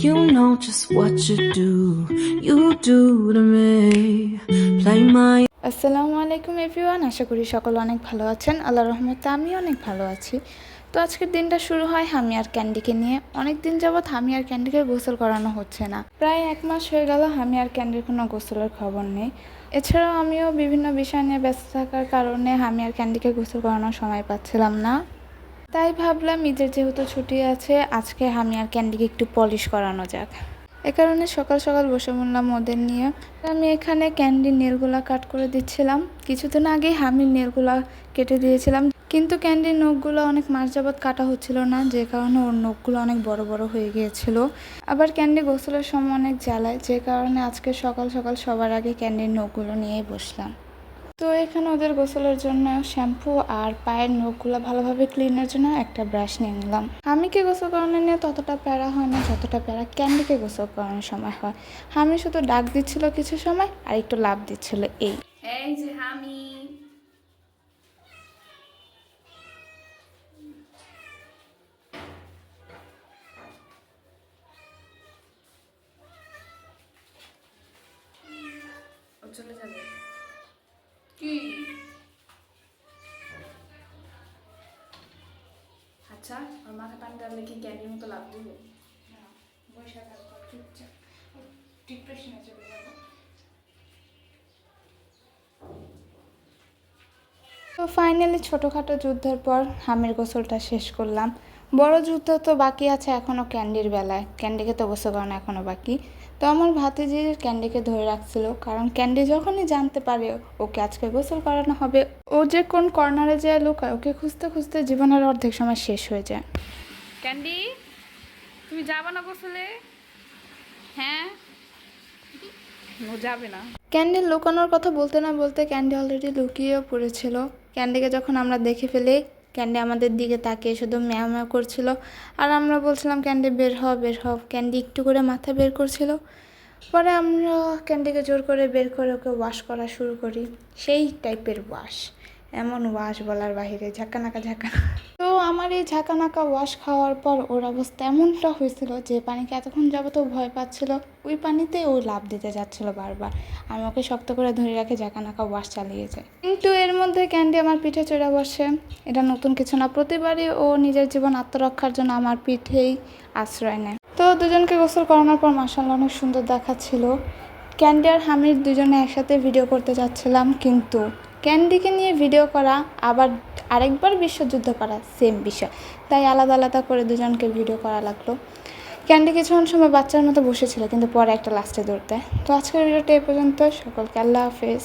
You know just what you do, you do to me. Play my আসসালামু আলাইকুম everyone আশা করি সকল অনেক ভালো আছেন। আল্লাহ রহমতে আমি অনেক ভালো আছি। তো আজকের দিনটা শুরু হয় হামি আর ক্যান্ডিকে নিয়ে। অনেক দিন যাবৎ হামি আর ক্যান্ডিকে গোসল করানো হচ্ছে না। প্রায় এক মাস হয়ে গেল হামি আর ক্যান্ডির কোনো গোসলের খবর নেই। এছাড়াও আমিও বিভিন্ন বিষয় নিয়ে ব্যস্ত থাকার কারণে হামি আর ক্যান্ডিকে গোসল করানোর সময় পাচ্ছিলাম না। তাই ভাবলাম ঈদের যেহেতু ছুটি আছে, আজকে হামি আর ক্যান্ডিকে একটু পলিশ করানো যাক। এ কারণে সকাল সকাল বসে বললাম ওদের নিয়ে। আমি এখানে ক্যান্ডি নেলগুলা কাট করে দিচ্ছিলাম। কিছুদিন আগেই হামির নেলগুলা কেটে দিয়েছিলাম। কিন্তু ক্যান্ডির নখগুলো অনেক মাস যাবৎ কাটা হচ্ছিল না, যে কারণে ওর নখগুলো অনেক বড় বড় হয়ে গিয়েছিল। আবার ক্যান্ডি গোসলের সময় অনেক জ্বালায়, যে কারণে আজকে সকাল সকাল সবার আগে ক্যান্ডির নখগুলো নিয়েই বসলাম। তো এখানে ওদের গোসলের জন্য শ্যাম্পু আর পায়ের নখগুলো ভালোভাবে ক্লিনের জন্য একটা ব্রাশ নিয়ে নিলাম। হামিকে গোসল করানো নিয়ে ততটা প্যারা হয় না, যতটা প্যারা ক্যান্ডিকে গোসল করানোর সময় হয়। হামি শুধু ডাক দিচ্ছিল কিছু সময় আর একটু লাভ দিচ্ছিল এই। যে ও চলে যাবে। আচ্ছা আর মাথা পানি ডাললে কি ক্যান্ডির মতো লাভ দিল। ডিপ্রেশনে চলে যাব। তো ফাইনালি ছোটোখাটো যুদ্ধের পর হামের গোসলটা শেষ করলাম। বড় যুদ্ধ তো বাকি আছে এখনও ক্যান্ডির বেলায়। ক্যান্ডিকে তো গোসল করানো এখনও বাকি। তো আমার ভাতিজি ক্যান্ডিকে ধরে রাখছিল কারণ ক্যান্ডি যখনই জানতে পারে ওকে আজকে গোসল করানো হবে ও যে কোন কর্নারে যায় লুকায় ওকে খুঁজতে খুঁজতে জীবনের অর্ধেক সময় শেষ হয়ে যায়। ক্যান্ডি তুমি যাবে না গোসলে? হ্যাঁ? ও যাবে না। ক্যান্ডি লুকানোর কথা বলতে না বলতে ক্যান্ডি অলরেডি লুকিয়েও পড়েছিল। ক্যান্ডিকে যখন আমরা দেখে ফেলি ক্যান্ডি আমাদের দিকে তাকিয়ে শুধু ম্যাও ম্যাও করছিল। আর আমরা বলছিলাম ক্যান্ডি বের হ বের হ। ক্যান্ডি একটু করে মাথা বের করছিল। পরে আমরা ক্যান্ডিকে জোর করে বের করে ওকে ওয়াশ করা শুরু করি। সেই টাইপের ওয়াশ এমন ওয়াশ বলার বাহিরে, ঝাঁকানাকা ঝাঁকানা তো আমার এই ঝাঁকানাকা ওয়াশ খাওয়ার পর ওর অবস্থা এমনটা হয়েছিল যে পানিকে এতক্ষণ যাবত ভয় পাচ্ছিল, ওই পানিতে ও লাভ দিতে যাচ্ছিল বারবার। আমি ওকে শক্ত করে ধরে রাখে ঝাঁকানাকা ওয়াশ চালিয়ে যায় কিন্তু এর মধ্যে ক্যান্ডি আমার পিঠে চড়ে বসে। এটা নতুন কিছু না, প্রতিবারই ও নিজের জীবন আত্মরক্ষার জন্য আমার পিঠেই আশ্রয় নেয়। তো দুজনকে গোসল করানোর পর মাসাল্লাহ অনেক সুন্দর দেখাচ্ছিল। ক্যান্ডি আর হামির দুজনে একসাথে ভিডিও করতে যাচ্ছিলাম, কিন্তু ক্যান্ডিকে নিয়ে ভিডিও করা আবার আরেকবার বিশ্বযুদ্ধ করা সেম বিষয়। তাই আলাদা আলাদা করে দুজনকে ভিডিও করা লাগল। ক্যান্ডি কিছুক্ষণ সময় বাচ্চার মতো বসেছিল, কিন্তু পরে একটা লাস্টে দৌড়তে তো আজকের ভিডিওটা এ পর্যন্ত সকলকে আল্লাহ হাফেজ।